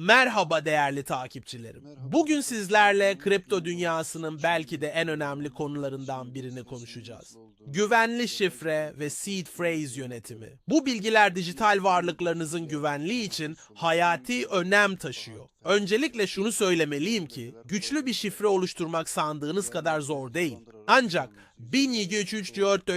Merhaba değerli takipçilerim. Merhaba. Bugün sizlerle kripto dünyasının belki de en önemli konularından birini konuşacağız. Güvenli şifre ve seed phrase yönetimi. Bu bilgiler dijital varlıklarınızın güvenliği için hayati önem taşıyor. Öncelikle şunu söylemeliyim ki güçlü bir şifre oluşturmak sandığınız kadar zor değil. Ancak 1734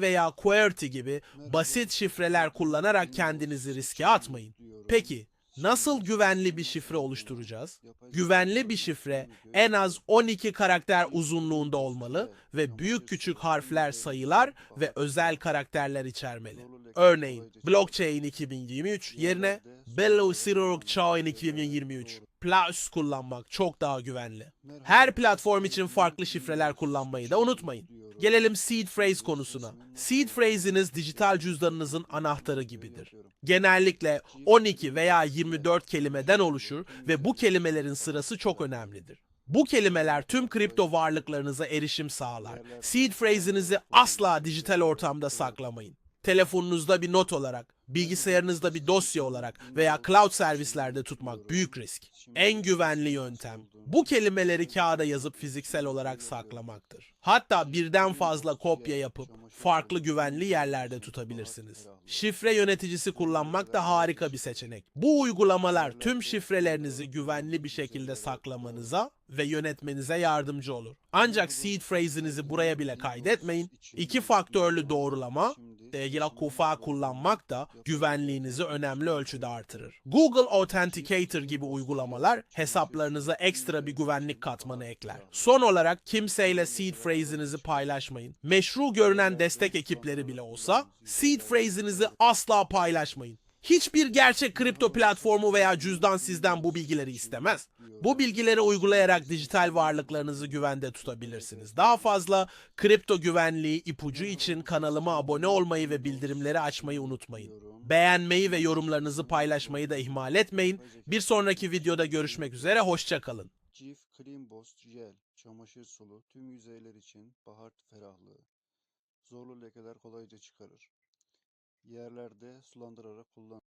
veya QWERTY gibi basit şifreler kullanarak kendinizi riske atmayın. Peki Nasıl güvenli bir şifre oluşturacağız? Güvenli bir şifre en az 12 karakter uzunluğunda olmalı ve büyük küçük harfler, sayılar ve özel karakterler içermeli. Örneğin Blockchain 2023 yerine Below 2023 Plus kullanmak çok daha güvenli. Her platform için farklı şifreler kullanmayı da unutmayın. Gelelim seed phrase konusuna. Seed phrase'iniz dijital cüzdanınızın anahtarı gibidir. Genellikle 12 veya 24 kelimeden oluşur ve bu kelimelerin sırası çok önemlidir. Bu kelimeler tüm kripto varlıklarınıza erişim sağlar. Seed phrase'inizi asla dijital ortamda saklamayın. Telefonunuzda bir not olarak, bilgisayarınızda bir dosya olarak veya cloud servislerde tutmak büyük risk. En güvenli yöntem bu kelimeleri kağıda yazıp fiziksel olarak saklamaktır. Hatta birden fazla kopya yapıp farklı güvenli yerlerde tutabilirsiniz. Şifre yöneticisi kullanmak da harika bir seçenek. Bu uygulamalar tüm şifrelerinizi güvenli bir şekilde saklamanıza ve yönetmenize yardımcı olur. Ancak seed phrase'inizi buraya bile kaydetmeyin. İki faktörlü doğrulama Tegila Kufa kullanmak da güvenliğinizi önemli ölçüde artırır. Google Authenticator gibi uygulamalar hesaplarınıza ekstra bir güvenlik katmanı ekler. Son olarak kimseyle seed phrase'inizi paylaşmayın. Meşru görünen destek ekipleri bile olsa seed phrase'inizi asla paylaşmayın. Hiçbir gerçek kripto platformu veya cüzdan sizden bu bilgileri istemez. Bu bilgileri uygulayarak dijital varlıklarınızı güvende tutabilirsiniz. Daha fazla kripto güvenliği ipucu için kanalıma abone olmayı ve bildirimleri açmayı unutmayın. Beğenmeyi ve yorumlarınızı paylaşmayı da ihmal etmeyin. Bir sonraki videoda görüşmek üzere, hoşçakalın. Cif Clean Boss Gel çamaşır sulu tüm yüzeyler için bahar ferahlığı. Zorlu lekeler kolayca çıkarır. Yerlerde sulandırarak kullan.